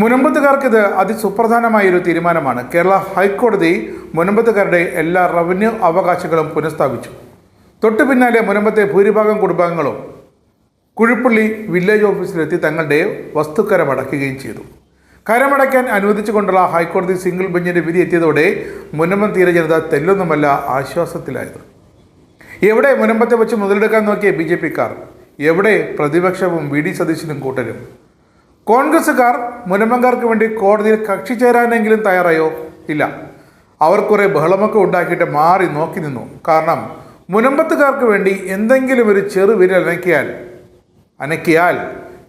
മുനമ്പത്തുകാർക്ക് ഇത് അതിസുപ്രധാനമായ ഒരു തീരുമാനമാണ്. കേരള ഹൈക്കോടതി മുനമ്പത്തുകാരുടെ എല്ലാ റവന്യൂ അവകാശങ്ങളും പുനഃസ്ഥാപിച്ചു. തൊട്ടു പിന്നാലെ മുനമ്പത്തെ ഭൂരിഭാഗം കുടുംബാംഗങ്ങളും കുഴിപ്പള്ളി വില്ലേജ് ഓഫീസിലെത്തി തങ്ങളുടെ വസ്തുക്കരമടക്കുകയും ചെയ്തു. കരമടയ്ക്കാൻ അനുവദിച്ചുകൊണ്ടുള്ള ഹൈക്കോടതി സിംഗിൾ ബെഞ്ചിന്റെ വിധി എത്തിയതോടെ മുനമ്പം തീരജനത തെല്ലൊന്നുമല്ല ആശ്വാസത്തിലായത്. എവിടെ മുനമ്പത്തെ വെച്ച് മുതലെടുക്കാൻ നോക്കിയ ബി ജെ പിക്കാർ? എവിടെ പ്രതിപക്ഷവും വി ഡി സതീശനും കൂട്ടരും? കോൺഗ്രസ്സുകാർ മുനമ്പങ്കാർക്ക് വേണ്ടി കോടതിയിൽ കക്ഷി ചേരാനെങ്കിലും തയ്യാറായോ? ഇല്ല. അവർ കുറെ ബഹളമൊക്കെ ഉണ്ടാക്കിയിട്ട് മാറി നോക്കി നിന്നു. കാരണം മുനമ്പത്തുകാർക്ക് വേണ്ടി എന്തെങ്കിലും ഒരു ചെറു വിരൽ അനക്കിയാൽ അനക്കിയാൽ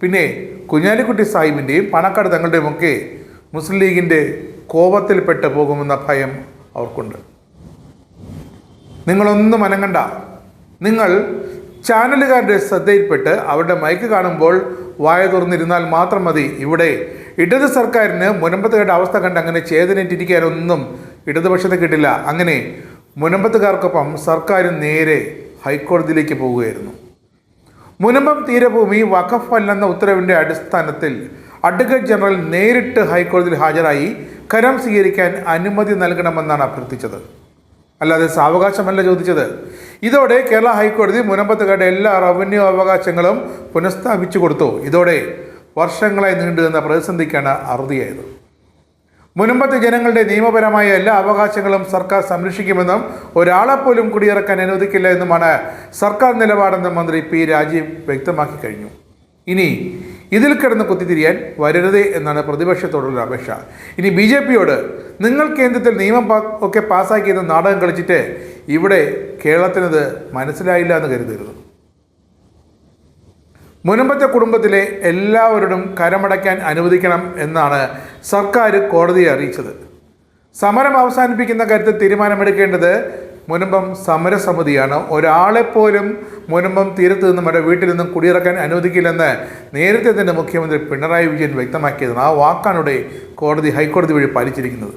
പിന്നെ കുഞ്ഞാലിക്കുട്ടി സാഹിബിന്റെയും പണക്കാട് തങ്ങളുടെയും ഒക്കെ മുസ്ലിം ലീഗിന്റെ കോപത്തിൽപ്പെട്ടു പോകുമെന്ന ഭയം അവർക്കുണ്ട്. നിങ്ങളൊന്നും അനങ്ങണ്ട. നിങ്ങൾ ചാനലുകാരുടെ ശ്രദ്ധയിൽപ്പെട്ട് അവരുടെ മൈക്ക് കാണുമ്പോൾ വായ തുറന്നിരുന്നാൽ മാത്രം മതി. ഇവിടെ ഇടത് സർക്കാരിന് മുനമ്പത്തുകാരുടെ അവസ്ഥ കണ്ട് അങ്ങനെ ചേതനേറ്റിരിക്കാനൊന്നും ഇടതുപക്ഷത്തെ കിട്ടില്ല. അങ്ങനെ മുനമ്പത്തുകാർക്കൊപ്പം സർക്കാർ നേരെ ഹൈക്കോടതിയിലേക്ക് പോവുകയായിരുന്നു മുനമ്പം തീരഭൂമി വഖഫ് അല്ലെന്ന ഉത്തരവിന്റെ അടിസ്ഥാനത്തിൽ അഡ്വക്കേറ്റ് ജനറൽ നേരിട്ട് ഹൈക്കോടതിയിൽ ഹാജരായി കരം സ്വീകരിക്കാൻ അനുമതി നൽകണമെന്നാണ് അഭ്യർത്ഥിച്ചത്. അല്ലാതെ സാവകാശമല്ല ചോദിച്ചത്. ഇതോടെ കേരള ഹൈക്കോടതി മുനമ്പത്തുകാരുടെ എല്ലാ റവന്യൂ അവകാശങ്ങളും പുനഃസ്ഥാപിച്ചു കൊടുത്തു. ഇതോടെ വർഷങ്ങളായി നീണ്ടുനിന്ന പ്രതിസന്ധിക്കാണ് അറുതിയായത്. മുനമ്പത്തെ ജനങ്ങളുടെ നിയമപരമായ എല്ലാ അവകാശങ്ങളും സർക്കാർ സംരക്ഷിക്കുമെന്നും ഒരാളെപ്പോലും കുടിയിറക്കാൻ അനുവദിക്കില്ല എന്നുമാണ് സർക്കാർ നിലപാടെന്ന് മന്ത്രി പി രാജീവ് വ്യക്തമാക്കി കഴിഞ്ഞു. ഇനി ഇതിൽ കിടന്ന് കുത്തിത്തിരിയാൻ വരരുത് എന്നാണ് പ്രതിപക്ഷത്തോടുള്ള അപേക്ഷ. ഇനി ബി ജെ പിയോട് നിങ്ങൾ കേന്ദ്രത്തിൽ നിയമം ഒക്കെ പാസ്സാക്കിയെന്ന് നാടകം കളിച്ചിട്ട് ഇവിടെ കേരളത്തിനത് മനസ്സിലായില്ല എന്ന് കരുതരുത്. മുനമ്പത്തെ കുടുംബത്തിലെ എല്ലാവരോടും കരമടയ്ക്കാൻ അനുവദിക്കണം എന്നാണ് സർക്കാർ കോടതിയെ അറിയിച്ചത്. സമരം അവസാനിപ്പിക്കുന്ന കാര്യത്തിൽ തീരുമാനമെടുക്കേണ്ടത് മുനമ്പം സമരസമിതിയാണ്. ഒരാളെപ്പോലും മുനമ്പം തീരത്ത് നിന്നും അവരുടെ വീട്ടിൽ നിന്നും കുടിയിറക്കാൻ അനുവദിക്കില്ലെന്ന് നേരത്തെ തന്നെ മുഖ്യമന്ത്രി പിണറായി വിജയൻ വ്യക്തമാക്കിയതാണ്. ആ വാക്കാണ് കോടതി ഹൈക്കോടതി വഴി പാലിച്ചിരിക്കുന്നത്.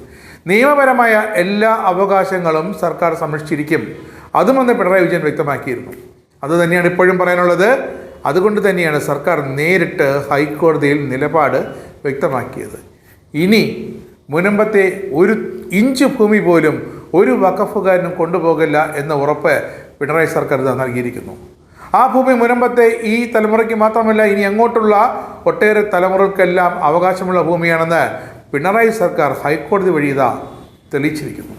നിയമപരമായ എല്ലാ അവകാശങ്ങളും സർക്കാർ സംരക്ഷിച്ചിരിക്കും. അതുമെന്ന് പിണറായി വിജയൻ വ്യക്തമാക്കിയിരുന്നു. അത് തന്നെയാണ് ഇപ്പോഴും പറയാനുള്ളത്. അതുകൊണ്ട് തന്നെയാണ് സർക്കാർ നേരിട്ട് ഹൈക്കോടതിയിൽ നിലപാട് വ്യക്തമാക്കിയത്. ഇനി മുനമ്പത്തെ ഒരു ഇഞ്ച് ഭൂമി പോലും ഒരു വഖഫുകാരനും കൊണ്ടുപോകില്ല എന്ന ഉറപ്പ് പിണറായി സർക്കാർ നൽകിയിരിക്കുന്നു. ആ ഭൂമി മുരമ്പത്തെ ഈ തലമുറയ്ക്ക് മാത്രമല്ല ഇനി അങ്ങോട്ടുള്ള ഒട്ടേറെ തലമുറകൾക്കെല്ലാം അവകാശമുള്ള ഭൂമിയാണെന്ന് പിണറായി സർക്കാർ ഹൈക്കോടതി വഴി ഇതാ തെളിയിച്ചിരിക്കുന്നു.